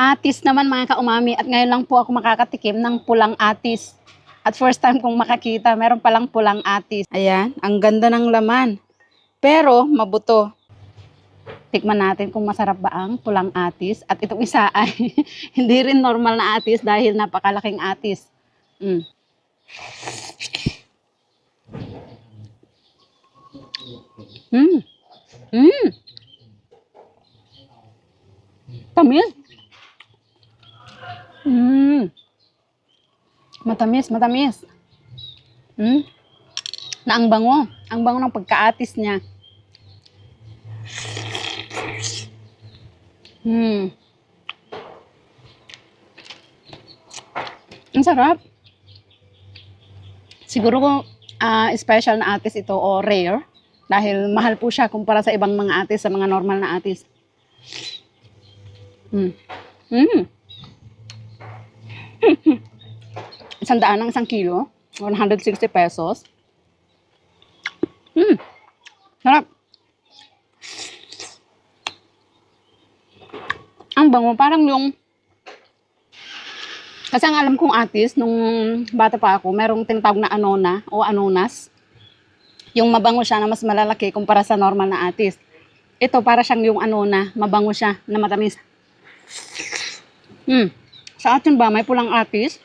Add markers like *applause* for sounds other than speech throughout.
atis naman mga kaumami at ngayon lang po ako makakatikim ng pulang atis. At first time kong makakita, meron palang pulang atis. Ayan, ang ganda ng laman. Pero mabuto. Tikman natin kung masarap ba ang pulang atis. At itong isa *laughs* ay hindi rin normal na atis dahil napakalaking atis. Mm. Mm. Mm. Tamis. Mm. Matamis, matamis. Mm. Na ang bango. Ang bango ng pagkaatis niya. Mm. Ang sarap. Siguro kung ah, special na atis ito o rare dahil mahal po siya kumpara sa ibang mga atis, sa mga normal na atis. Mm. Mm. *laughs* isang ng isang kilo. 160 pesos. Mm. Sarap. Ang bango. Parang yung... Kasi ang alam kong atis, nung bata pa ako, merong tinatawag na anona o anonas. Yung mabango siya na mas malalaki kumpara sa normal na atis. Ito, para siyang yung anona, mabango siya, na matamis. Hmm. Sa atin ba, may pulang atis?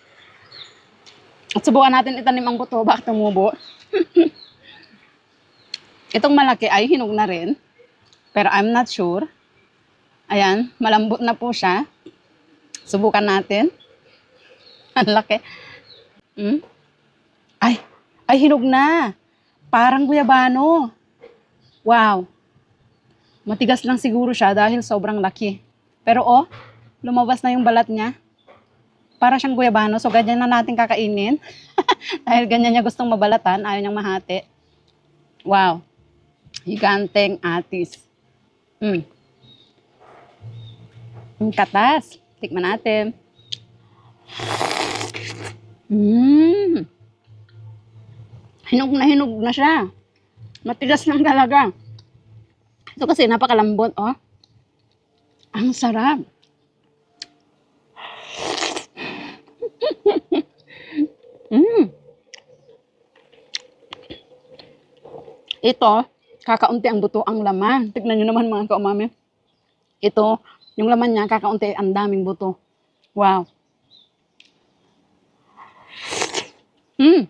At subukan natin itanim ang buto, baka tumubo. *laughs* Itong malaki ay hinog na rin. Pero I'm not sure. Ayan, malambot na po siya. Subukan natin. *laughs* Ang laki. Hmm? Ay, ay hinog na. Parang guyabano. Wow. Matigas lang siguro siya dahil sobrang laki. Pero oh, lumabas na yung balat niya. Para siyang guyabano. So, ganyan na natin kakainin. *laughs* dahil ganyan niya gustong mabalatan. Ayaw niyang mahati. Wow. Higanteng atis. Mm. Ang katas. Tikman natin. Mmm. Hinog na hinog na siya. Matigas lang talaga. Ito kasi napakalambot, oh. Ang sarap. Mm. Ito, kakaunti ang buto ang laman. Tignan nyo naman mga kaumami. Ito, yung laman niya, kakaunti ang daming buto. Wow. Mm.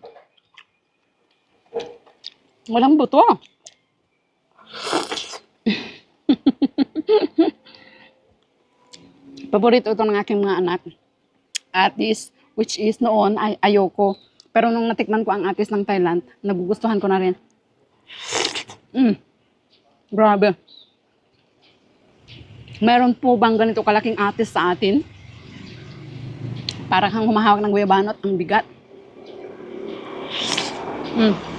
Walang buto. *laughs* Paborito ito ng aking mga anak. Atis, which is noon ay ayoko. Pero nung natikman ko ang atis ng Thailand, nagugustuhan ko na rin. Mm. Grabe. Meron po bang ganito kalaking atis sa atin? Parang kang humahawak ng guyabano at ang bigat. Mm.